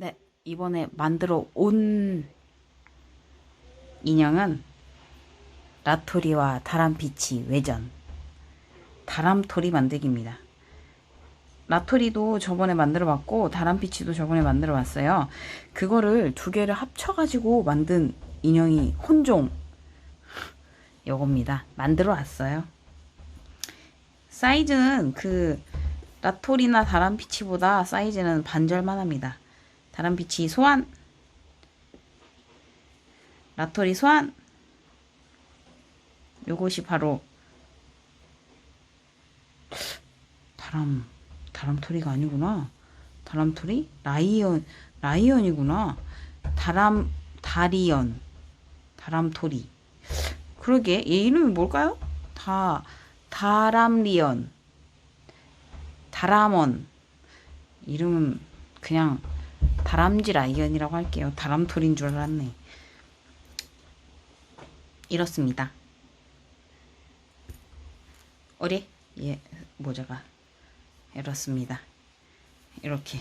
네, 이번에 만들어 온 인형은 라토리와 다람피치 외전 다람토리 만들기입니다. 라토리도 저번에 만들어 봤고 다람피치도 저번에 만들어 봤어요. 그거를 두 개를 합쳐가지고 만든 인형이 혼종 요겁니다. 만들어 왔어요. 사이즈는 그 라토리나 다람피치보다 사이즈는 반절만 합니다. 다람피치 소환. 라토리 소환. 요것이 바로 다람 다람토리가 아니구나. 다람토리 라이언 라이언이구나. 다람 다리언. 다람토리. 그러게 얘 이름이 뭘까요? 다 다람리언. 다람원 이름은 그냥 다람쥐 라이언이라고 할게요. 다람토리인 줄 알았네. 이렇습니다. 어리? 예, 모자가 이렇습니다. 이렇게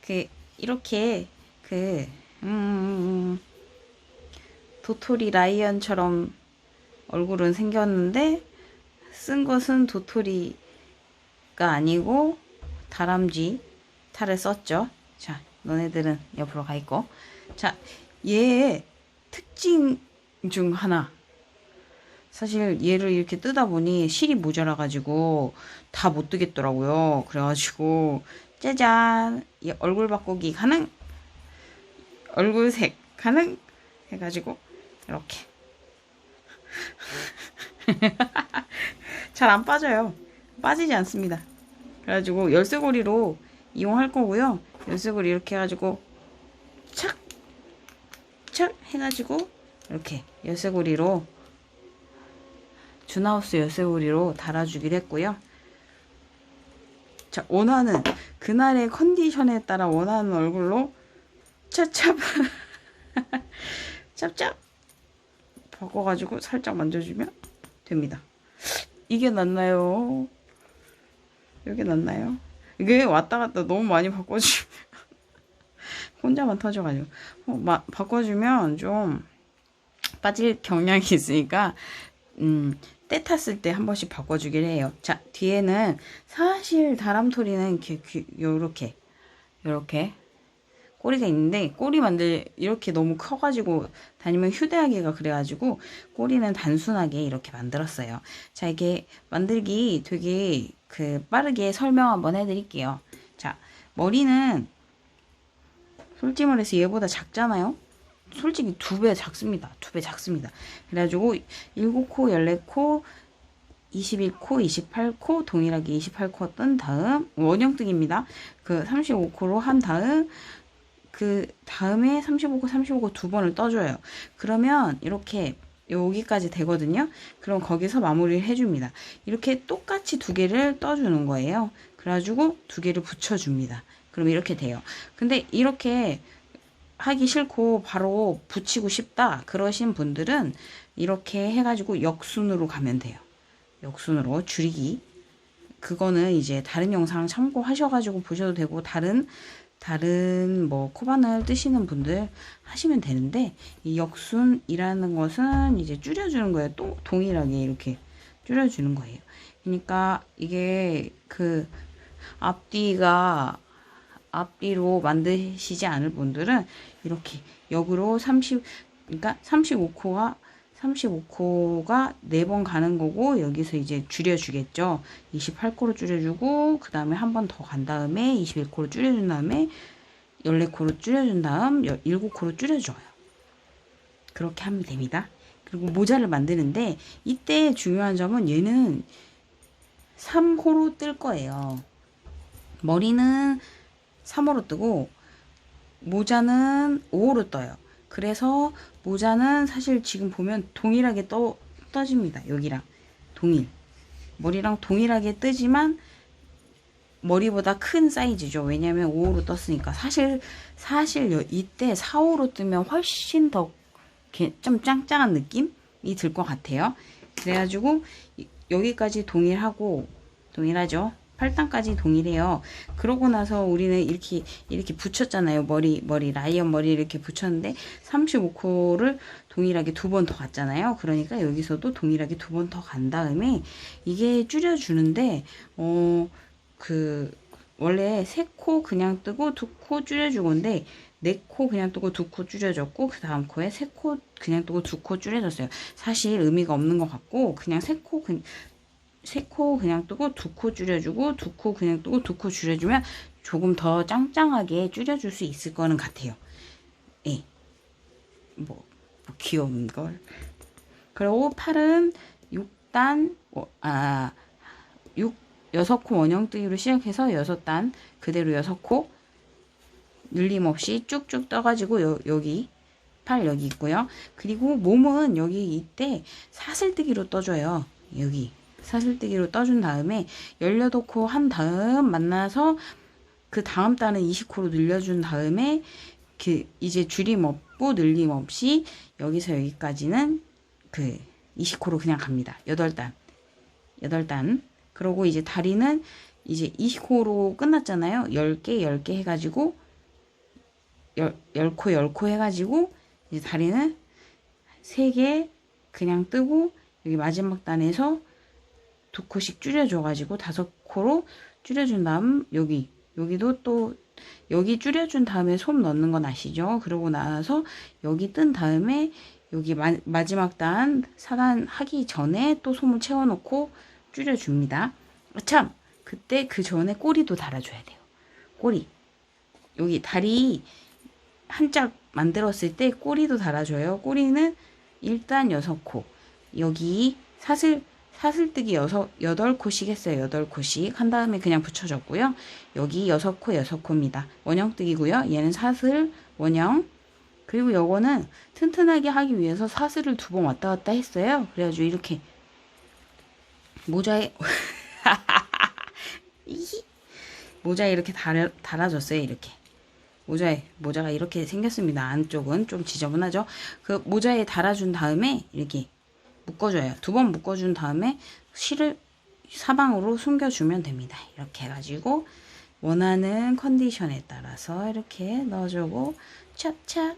그 이렇게 그 음, 도토리 라이언처럼 얼굴은 생겼는데 쓴 것은 도토리가 아니고 다람쥐 탈을 썼죠. 자, 너네들은 옆으로 가 있고. 자, 얘의 특징 중 하나. 사실 얘를 이렇게 뜨다 보니 실이 모자라가지고 다 못 뜨겠더라고요. 그래가지고 짜잔 얘 얼굴 바꾸기 가능 얼굴색 가능 해가지고 이렇게 잘 안 빠져요. 빠지지 않습니다. 그래가지고 열쇠고리로 이용할 거고요. 열쇠고리 이렇게 해가지고 착! 착! 해가지고 이렇게 열쇠고리로 주나우스 열쇠고리로 달아주기로 했고요. 자, 원하는 그날의 컨디션에 따라 원하는 얼굴로 찹찹 찹찹 바꿔가지고 살짝 만져주면 됩니다. 이게 낫나요? 이게 낫나요? 이게 왔다 갔다 너무 많이 바꿔주면 혼자만 터져가지고 어, 마, 바꿔주면 좀 빠질 경향이 있으니까 음, 때 탔을 때 한 번씩 바꿔주기를 해요. 자 뒤에는 사실 다람토리는 이렇게 요렇게 꼬리가 있는데 꼬리 만들 이렇게 너무 커가지고 다니면 휴대하기가 그래가지고 꼬리는 단순하게 이렇게 만들었어요. 자 이게 만들기 되게 그 빠르게 설명 한번 해드릴게요. 자 머리는 솔직히 말해서 얘보다 작잖아요. 솔직히 두 배 작습니다. 두 배 작습니다. 그래가지고 7코, 14코, 21코, 28코, 동일하게 28코 뜬 다음 원형뜨기입니다. 그 35코로 한 다음 그 다음에 35코, 35코 두 번을 떠줘요. 그러면 이렇게 여기까지 되거든요. 그럼 거기서 마무리를 해줍니다. 이렇게 똑같이 두 개를 떠주는 거예요. 그래가지고 두 개를 붙여줍니다. 그럼 이렇게 돼요. 근데 이렇게 하기 싫고 바로 붙이고 싶다 그러신 분들은 이렇게 해가지고 역순으로 가면 돼요. 역순으로 줄이기. 그거는 이제 다른 영상 참고하셔가지고 보셔도 되고 다른 다른 뭐 코바늘 뜨시는 분들 하시면 되는데 이 역순이라는 것은 이제 줄여주는 거예요. 또 동일하게 이렇게 줄여주는 거예요. 그러니까 이게 그 앞뒤가 앞뒤로 만드시지 않을 분들은 이렇게 역으로 30 그러니까 35코가 35코가 4번 가는 거고 여기서 이제 줄여주겠죠. 28코로 줄여주고 그 다음에 한 번 더 간 다음에 21코로 줄여준 다음에 14코로 줄여준 다음 7코로 줄여줘요. 그렇게 하면 됩니다. 그리고 모자를 만드는데 이때 중요한 점은 얘는 3호로 뜰 거예요. 머리는 3호로 뜨고 모자는 5호로 떠요. 그래서 모자는 사실 지금 보면 동일하게 떠, 떠집니다. 여기랑 동일. 머리랑 동일하게 뜨지만 머리보다 큰 사이즈죠. 왜냐면 5호로 떴으니까. 사실, 사실 여- 이때 4호로 뜨면 훨씬 더 좀 짱짱한 느낌이 들 것 같아요. 그래가지고 이- 여기까지 동일하고 동일하죠. 8단까지 동일해요. 그러고 나서 우리는 이렇게 이렇게 붙였잖아요. 머리 머리 라이언 머리 이렇게 붙였는데 35코를 동일하게 두 번 더 갔잖아요. 그러니까 여기서도 동일하게 두 번 더 간 다음에 이게 줄여 주는데 어 그 원래 세 코 그냥 뜨고 두 코 줄여 주건데 네코 그냥 뜨고 두 코 줄여줬고 그 다음 코에 세 코 그냥 뜨고 두 코 줄여줬어요. 사실 의미가 없는 것 같고 그냥 세코 그, 세 코 그냥 뜨고 두 코 줄여주고 두 코 그냥 뜨고 두 코 줄여주면 조금 더 짱짱하게 줄여줄 수 있을 거는 같아요. 예. 뭐, 뭐 귀여운 걸. 그리고 팔은 6단, 어, 아, 6, 6코 원형뜨기로 시작해서 6단, 그대로 6코, 늘림 없이 쭉쭉 떠가지고 여, 여기, 팔 여기 있고요. 그리고 몸은 여기 이때 사슬뜨기로 떠줘요. 여기. 사슬뜨기로 떠준 다음에 18코 한 다음 만나서 그 다음 단은 20코로 늘려준 다음에 그 이제 줄임 없고 늘림 없이 여기서 여기까지는 그 20코로 그냥 갑니다. 8단. 8단. 그러고 이제 다리는 이제 20코로 끝났잖아요. 10개, 10개 해가지고 10, 10코, 10코 해가지고 이제 다리는 3개 그냥 뜨고 여기 마지막 단에서 두 코씩 줄여줘가지고 다섯 코로 줄여준 다음 여기 여기도 또 여기 줄여준 다음에 솜 넣는 건 아시죠? 그러고 나서 여기 뜬 다음에 여기 마, 마지막 단 사단 하기 전에 또 솜을 채워놓고 줄여줍니다. 아, 참 그때 그 전에 꼬리도 달아줘야 돼요. 꼬리 여기 다리 한 짝 만들었을 때 꼬리도 달아줘요. 꼬리는 일단 여섯 코 여기 사슬 사슬뜨기 여섯 여덟 코씩 했어요. 여덟 코씩 한 다음에 그냥 붙여줬고요. 여기 여섯 코 여섯 코입니다. 원형뜨기고요. 얘는 사슬 원형 그리고 요거는 튼튼하게 하기 위해서 사슬을 두 번 왔다 갔다 했어요. 그래가지고 이렇게 모자에 모자에 이렇게 달아, 달아줬어요. 이렇게 모자에 모자가 이렇게 생겼습니다. 안쪽은 좀 지저분하죠. 그 모자에 달아준 다음에 이렇게 묶어줘요. 두 번 묶어준 다음에 실을 사방으로 숨겨주면 됩니다. 이렇게 해가지고 원하는 컨디션에 따라서 이렇게 넣어주고 착착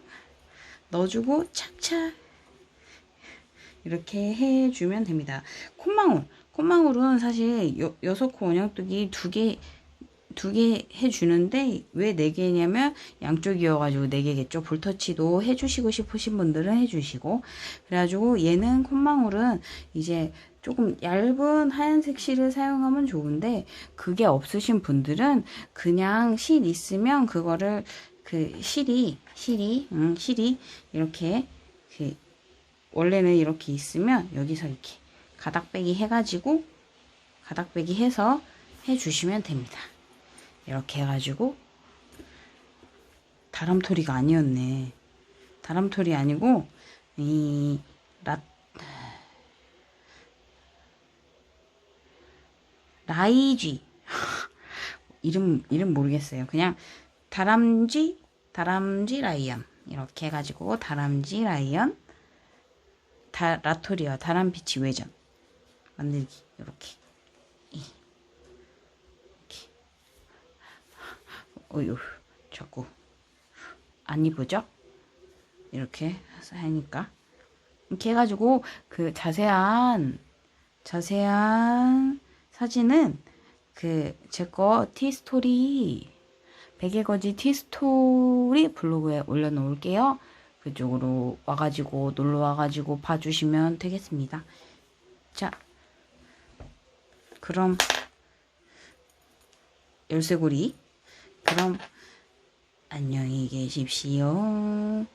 넣어주고 착착 이렇게 해주면 됩니다. 콧망울 콧망울은 사실 여, 여섯 코 원형뜨기 두개 두 개 해주는데 왜 네 개냐면 양쪽이어가지고 네 개겠죠. 볼터치도 해주시고 싶으신 분들은 해주시고 그래가지고 얘는 콧망울은 이제 조금 얇은 하얀색 실을 사용하면 좋은데 그게 없으신 분들은 그냥 실 있으면 그거를 그 실이 실이 음, 실이 이렇게 그 원래는 이렇게 있으면 여기서 이렇게 가닥빼기 해가지고 가닥빼기 해서 해주시면 됩니다. 이렇게 해가지고 다람토리가 아니었네. 다람토리 아니고 이 라, 라이쥐 이름 이름 모르겠어요. 그냥 다람쥐 다람쥐 라이언 이렇게 해가지고 다람쥐 라이언 다 라토리아 다람쥐 외전 만들기 이렇게 어휴 자꾸 안 이쁘죠? 이렇게 하니까 이렇게 해가지고 그 자세한 자세한 사진은 그 제 거 티스토리 베개거지 티스토리 블로그에 올려놓을게요. 그쪽으로 와가지고 놀러 와가지고 봐주시면 되겠습니다. 자, 그럼 열쇠고리 그럼 안녕히 계십시오.